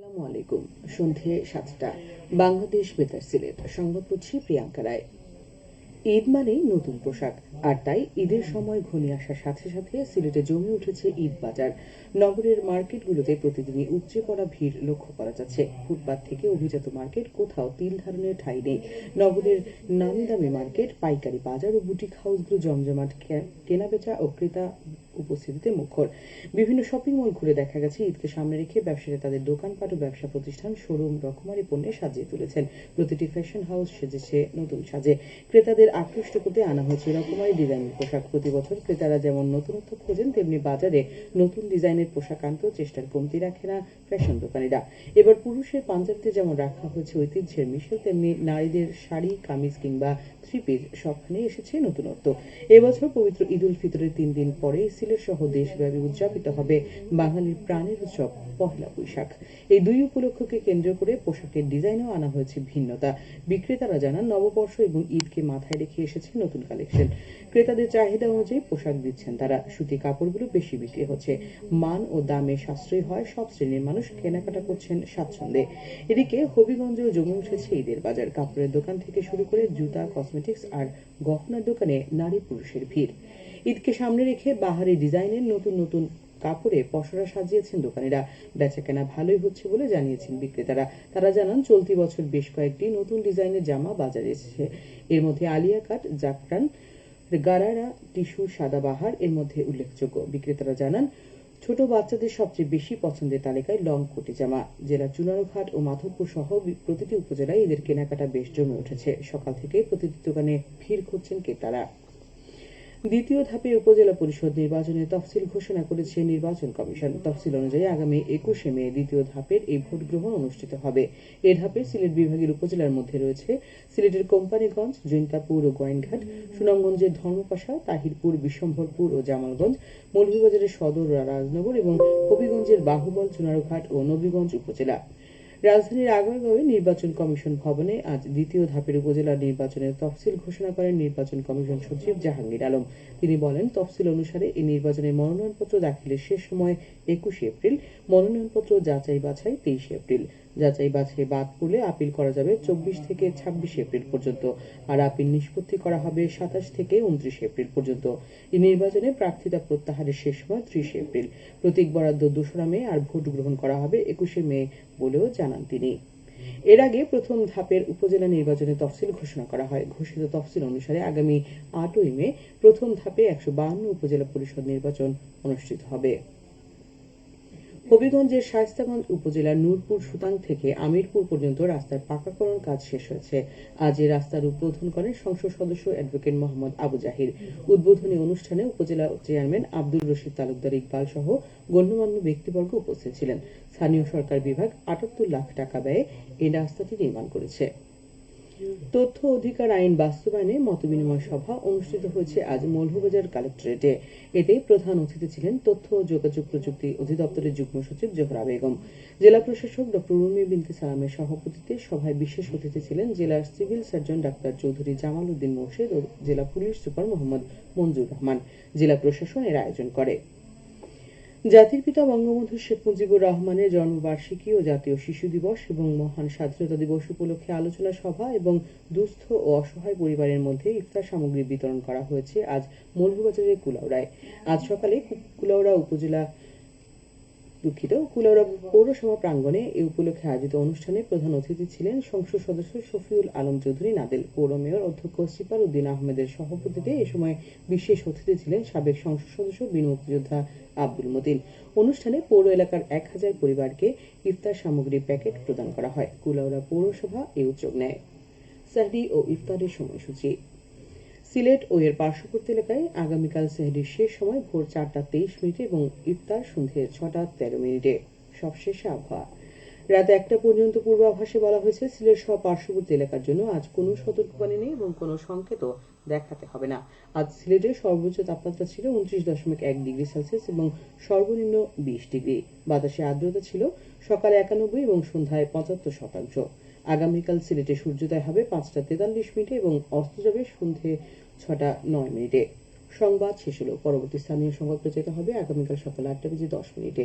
আসসালামু আলাইকুম। সন্ধে সাতটা। বাংলাদেশ বেতার সিলেট। সংবাদ পড়ছি প্রিয়াঙ্কা রায়। ঈদ মানেই নতুন পোশাক, আর তাই ঈদের সময় ঘনিয়ে আসার সাথে সাথে সিলেটে জমে উঠেছে ঈদ বাজার। নগরের মার্কেটগুলোতে প্রতিদিনই উপচে পড়া ভিড় লক্ষ্য করা যাচ্ছে। ফুটপাত থেকে অভিজাত মার্কেট কোথাও তিল ধারণের ঠাঁই নেই। নগরের নামি দামি মার্কেট, পাইকারি বাজার ও বুটিক হাউসগুলো জমজমাট কেনাবেচা ও ক্রেতা উপস্থিতিতে মুখর। বিভিন্ন শপিং মল ঘুরে দেখা গেছে ঈদকে সামনে রেখে ব্যবসায়ীরা তাদের দোকানপাট ও ব্যবসা প্রতিষ্ঠান শোরুম রকমারি পণ্যে সাজিয়ে তুলেছেন। প্রতিটি ফ্যাশন হাউস সেজেছে নতুন সাজে। ক্রেতাদের আকৃষ্ট করতে আনা হয়েছে। রকমারি ডিজাইনের পোশাক প্রতি বছর ক্রেতারা যেমন নতুনত্ব খোঁজেন, তেমনি বাজারে নতুন ডিজাইনের পোশাক আনতেও চেষ্টার কমতি রাখে না ফ্যাশন দোকানিরা। এবার পুরুষের পাঞ্জাবিতে যেমন রাখা হয়েছে ঐতিহ্যের মিশেল তেমনি নারীদের শাড়ি, কামিজ কিংবা থ্রি পিস সবখানেই এসেছে নতুনত্ব। এবছর পবিত্র ঈদ উল ফিতরের তিন দিন পরে সিলেট সহ দেশব্যাপী উদযাপিত হবে বাঙালির প্রাণের উৎসব, পহেলা বৈশাখ। এই দুই উপলক্ষকে কেন্দ্র করে পোশাকের ডিজাইনও আনা হয়েছে ভিন্নতা। বিক্রেতারা জানান, নববর্ষ এবং ঈদকে মাথায় রেখে এসেছে নতুন কালেকশন ক্রেতাদের চাহিদা অনুযায়ী পোশাক দিচ্ছেন তারা। সুতি কাপড়গুলো বেশি বিক্রি হচ্ছে। মান ও দামে সাশ্রয়ী হয়, সব শ্রেণির মানুষ কেনাকাটা করছেন স্বাচ্ছন্দ্যে। এদিকে হবিগঞ্জেও জমে উঠেছে ঈদের বাজার। কাপড়ের দোকান থেকে শুরু করে জুতা, কসমেটিক্স আর গহনার দোকানে নারী পুরুষের ভিড়। ঈদকে সামনে রেখে বাহারি ডিজাইনের নতুন নতুন কাপড়ে পসরা সাজিয়েছেন দোকানিরা। বেচাকেনা ভালোই হচ্ছে বলে জানিয়েছেন বিক্রেতারা। তারা জানান, চলতি বছর বেশ কয়েকটি নতুন ডিজাইনের জামা বাজারে এসেছে। এর মধ্যে আলিয়া কাট জাফরান, গারারা, টিস্যু সাদাবাহার এর মধ্যে উল্লেখযোগ্য। বিক্রেতারা জানান, ছোট বাচ্চাদের সবচেয়ে বেশি পছন্দের তালিকায় লং কোটি জামা। জেলার চুনারুঘাট ও মাধবপুর সহ প্রতিটি উপজেলায় এদের কেনাকাটা বেশ জমে উঠেছে। সকাল থেকে প্রতিটি দোকানে ভিড় করছেন ক্রেতারা। দ্বিতীয় ধাপে উপজেলা পরিষদ নির্বাচনের তফসিল ঘোষণা করেছে নির্বাচন কমিশন। তফসিল অনুযায়ী আগামী একুশে মে দ্বিতীয় ধাপের এই ভোট গ্রহণ অনুষ্ঠিত হবে। এ ধাপে সিলেট বিভাগের উপজেলার মধ্যে রয়েছে সিলেটের কোম্পানিগঞ্জ জৈন্তাপুর ও গোয়েনঘাট সুনামগঞ্জের ধর্মপাশা, তাহিরপুর, বিশ্বম্ভরপুর ও জামালগঞ্জ, মৌলভীবাজারের সদর রাজনগর এবং হবিগঞ্জের বাহুবল, চুনারুঘাট ও নবীগঞ্জ উপজেলা। রাজধানীর আগারগাঁওয়ে নির্বাচন কমিশন ভবনে আজ দ্বিতীয় ধাপের উপজেলা নির্বাচনের তফসিল ঘোষণা করেন নির্বাচন কমিশন সচিব জাহাঙ্গীর আলম। তিনি বলেন, তফসিল অনুসারে এই নির্বাচনের মনোনয়নপত্র দাখিলের শেষ সময় একুশে এপ্রিল, মনোনয়নপত্র যাচাই বাছাই তেইশে এপ্রিল। যাচাই বাছাই বাদ পড়লে আপিল করা যাবে চব্বিশ থেকে ছাব্বিশে এপ্রিল পর্যন্ত। আর আপিল নিষ্পত্তি করা হবে সাতাশ থেকে উনত্রিশে এপ্রিল পর্যন্ত। এই নির্বাচনে প্রার্থিতা প্রত্যাহারের শেষ সময় ত্রিশে এপ্রিল। প্রতীক বরাদ্দ দোসরা মে আর ভোট গ্রহণ করা হবে একুশে মে বলেও জানান তিনি। এর আগে প্রথম ধাপের উপজেলা নির্বাচনে তফসিল ঘোষণা করা হয়। ঘোষিত তফসিল অনুসারে আগামী আটই মে প্রথম ধাপে একশো উপজেলা পরিষদ নির্বাচন অনুষ্ঠিত হবে। হবিগঞ্জের শায়স্তাগঞ্জ উপজেলার নূরপুর সুতাং থেকে আমিরপুর পর্যন্ত রাস্তার পাকাকরণ কাজ শেষ হয়েছে। আজ এই রাস্তার উদ্বোধন করেন সংসদ সদস্য অ্যাডভোকেট মোহাম্মদ আবু জাহির। উদ্বোধনী অনুষ্ঠানে উপজেলা চেয়ারম্যান আব্দুর রশিদ তালুকদার ইকবাল সহ গণ্যমান্য ব্যক্তিবর্গ উপস্থিত ছিলেন। স্থানীয় সরকার বিভাগ আটাত্তর লাখ টাকা ব্যয়ে এই রাস্তাটি নির্মাণ করেছে। তথ্য অধিকার আইন বাস্তবায়নে মতবিনিময় সভা অনুষ্ঠিত হয়েছে আজ মৌলভীবাজার কালেক্টরেটে। এতে প্রধান অতিথি ছিলেন তথ্য ও যোগাযোগ প্রযুক্তি অধিদপ্তরের যুগ্ম সচিব জোহরা বেগম। জেলা প্রশাসক ডক্টর রুমি বিনতে সালামের সভাপতিত্বে সভায় বিশেষ অতিথি ছিলেন জেলার civil surgeon doctor Chowdhury Jamal Uddin Morshed ও জেলা পুলিশ সুপার মোহাম্মদ মঞ্জুর রহমান। জেলা প্রশাসন এর আয়োজন করে। জাতির পিতা বঙ্গবন্ধু শেখ মুজিবুর রহমানের জন্মবার্ষিকী ও জাতীয় শিশু দিবস এবং মহান স্বাধীনতা দিবস উপলক্ষে আলোচনা সভা এবং দুস্থ ও অসহায় পরিবারের মধ্যে ইফতার সামগ্রী বিতরণ করা হয়েছে আজ মৌলভীবাজারের কুলাউড়ায়। আজ সকালে কুলাউড়া উপজেলা দুঃখিত। কুলাউড়া পৌরসভা প্রাঙ্গণে এই উপলক্ষে আয়োজিত অনুষ্ঠানে প্রধান অতিথি ছিলেন সংসদ সদস্য শফিউল আলম চৌধুরী, নাদেল পৌর মেয়র অধ্যক্ষ সিপার উদ্দিন আহমেদের সভাপতিতে এ সময় বিশেষ অতিথি ছিলেন সাবেক সংসদ সদস্য বীর মুক্তিযোদ্ধা আব্দুল মতিন। অনুষ্ঠানে পৌর এলাকার এক হাজার পরিবারকে ইফতার সামগ্রী প্যাকেট প্রদান করা হয়। কুলাউড়া পৌরসভা এই উদ্যোগ নেয়। সাহরি ও ইফতারের সময়সূচি। সিলেট ও এর পার্শ্ববর্তী এলাকায় আগামীকাল সেহরির শেষ সময় ভোর চারটা তেইশ মিনিটে এবং ইফতার সন্ধে ছটা তেরো মিনিটে। সবশেষে আবহাওয়া। রাত একটা পর্যন্ত পূর্বাভাসে বলা হয়েছে, সিলেট সহ পার্শ্ববর্তী এলাকার জন্য আজ কোনো সতর্কবাণী নেই এবং কোনো সংকেতও দেখাতে হবে না। আজ সিলেটের সর্বোচ্চ তাপমাত্রা ছিল উনত্রিশ দশমিক এক ডিগ্রি সেলসিয়াস এবং সর্বনিম্ন বিশ ডিগ্রি। বাতাসে আর্দ্রতা ছিল সকালে একানব্বই এবং সন্ধ্যায় পঁচাত্তর শতাংশ। আগামীকাল সিলেটে সূর্যোদয় হবে পাঁচটা তেতাল্লিশ মিনিটে এবং অস্ত যাবে সন্ধে ছটা নয় মিনিটে। সংবাদ শেষ হলো। পরবর্তী স্থানীয় সংবাদ প্রচারিত হবে আগামীকাল সকাল আটটা বেজে দশ মিনিটে।